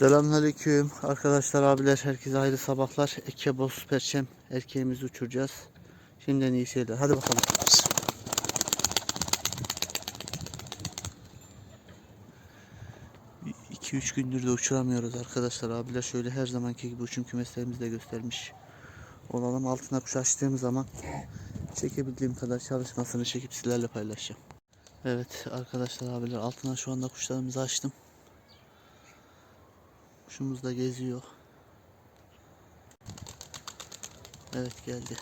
Selamünaleyküm arkadaşlar abiler herkese hayırlı sabahlar. Eke boz perçem erkeğimizi uçuracağız. Şimdiden iyi şeyler. Hadi bakalım. İki üç gündür de uçuramıyoruz arkadaşlar. Abiler şöyle her zamanki gibi uçum kümeslerimizi de göstermiş. Olalım altına kuş açtığım zaman çekebildiğim kadar çalışmasını çekip sizlerle paylaşacağım. Evet arkadaşlar abiler altına şu anda kuşlarımızı açtım. Kuşumuz da geziyor. Evet geldi.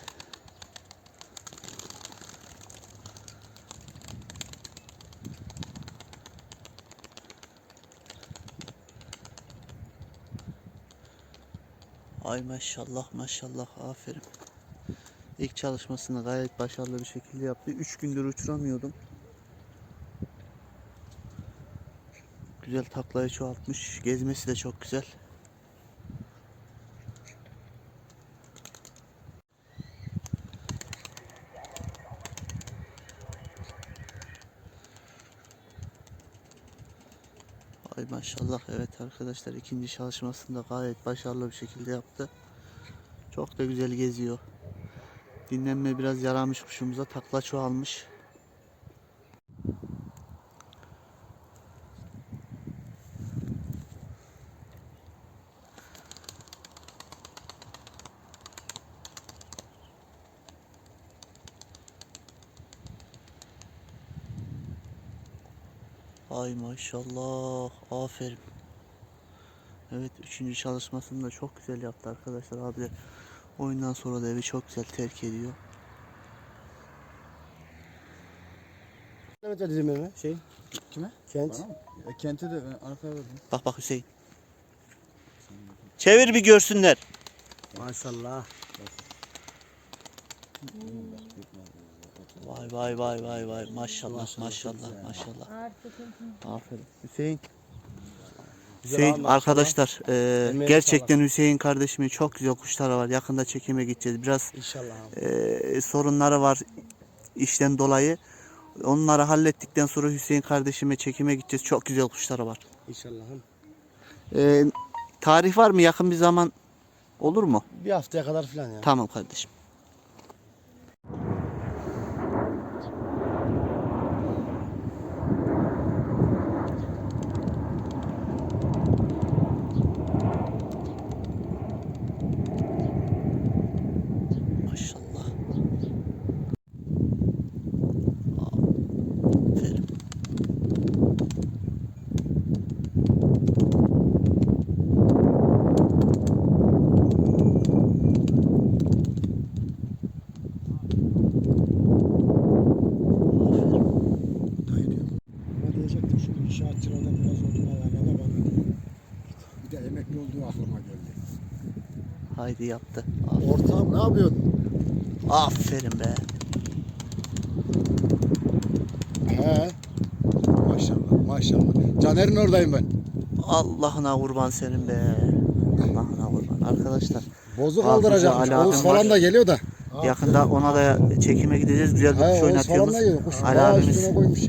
Ay maşallah maşallah aferin. İlk çalışmasını gayet başarılı bir şekilde yaptı. 3 gündür uçuramıyordum. Güzel taklayı çoğaltmış. Gezmesi de çok güzel. Ay maşallah evet arkadaşlar ikinci çalışmasında gayet başarılı bir şekilde yaptı. Çok da güzel geziyor. Dinlenme biraz yaramış kuşumuza takla çoğalmış. Ay maşallah aferin. Evet üçüncü çalışmasını da çok güzel yaptı arkadaşlar abi. Oyundan sonra da evi çok güzel terk ediyor. Evet dedim Emre şey. Kime? Kent. Bana mı? Ya kenti de ben arkaya verdim. Bak bak Hüseyin. Çevir bir görsünler. Maşallah. Vay vay vay vay vay maşallah maşallah maşallah. Aferin. Hüseyin. Hüseyin arkadaşlar e, gerçekten Hüseyin kardeşimin çok güzel kuşları var. Yakında çekime gideceğiz. Biraz İnşallah e, sorunları var işten dolayı. Onları hallettikten sonra Hüseyin kardeşime çekime gideceğiz. Çok güzel kuşları var. İnşallahım. E, tarih var mı? Yakın bir zaman olur mu? Bir haftaya kadar falan ya. Tamam kardeşim. Maşallah. Aferin. Ama diyecektim şu inşaatçılardan biraz odun alanına bana. Bir de emekli olduğu aklıma geldi. Haydi yaptı. Ortağım ne yapıyorsun? Aferin be. He. Maşallah maşallah. Caner'in oradayım ben. Allah'ına kurban senin be. Allah'ına kurban. Arkadaşlar Bozuk Abi, aldıracakmış. güzel, Oğuz falan var. da geliyor da. yakında ona da çekime gideceğiz. Güzel bir kuş oynatıyoruz. Ali abimiz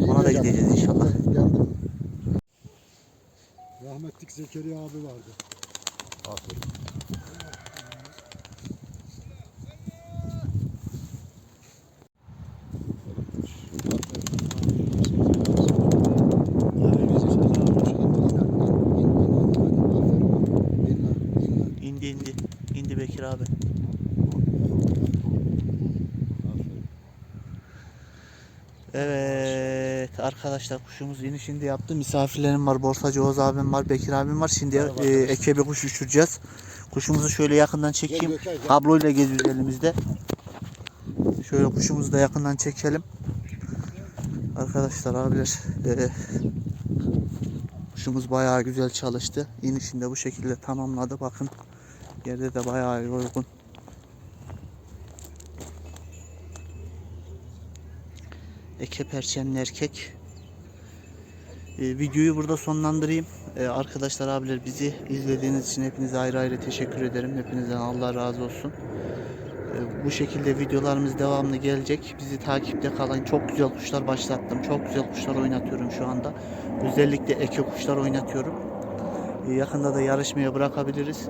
ona da gideceğiz inşallah. Rahmetlik Zekeriya abi vardı. Aferin. İndi indi. İndi Bekir abi. Evet arkadaşlar kuşumuz inişinde yaptı. Misafirlerim var. Borsacı Oğuz abim var. Bekir abim var. Şimdi e, eke bir kuş uçuracağız. Kuşumuzu şöyle yakından çekeyim. Kabloyla geziyoruz elimizde. Şöyle kuşumuzu da yakından çekelim. Arkadaşlar abiler e, kuşumuz bayağı güzel çalıştı. İnişinde bu şekilde tamamladı. Bakın yerde de bayağı yorgun. Eke perçemli erkek. E, videoyu burada sonlandırayım. E, arkadaşlar abiler bizi izlediğiniz için hepinize ayrı ayrı teşekkür ederim. Hepinizden Allah razı olsun. E, bu şekilde videolarımız devamlı gelecek. Bizi takipte kalın. Çok güzel kuşlar başlattım. Çok güzel kuşlar oynatıyorum şu anda. Özellikle eke kuşlar oynatıyorum. E, yakında da yarışmaya bırakabiliriz.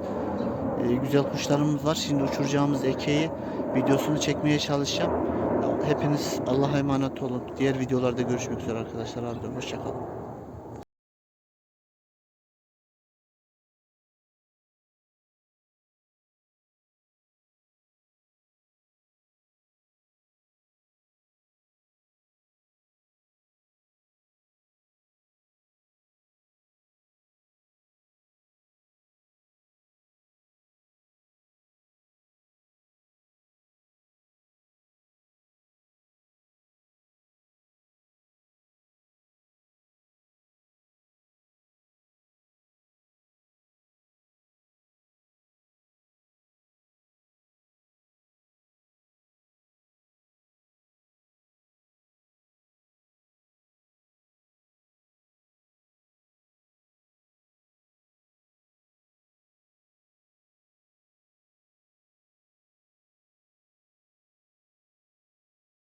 E, güzel kuşlarımız var. Şimdi uçuracağımız ekeyi videosunu çekmeye çalışacağım. Hepiniz Allah'a emanet olun. Diğer videolarda görüşmek üzere arkadaşlar. Hoşçakalın.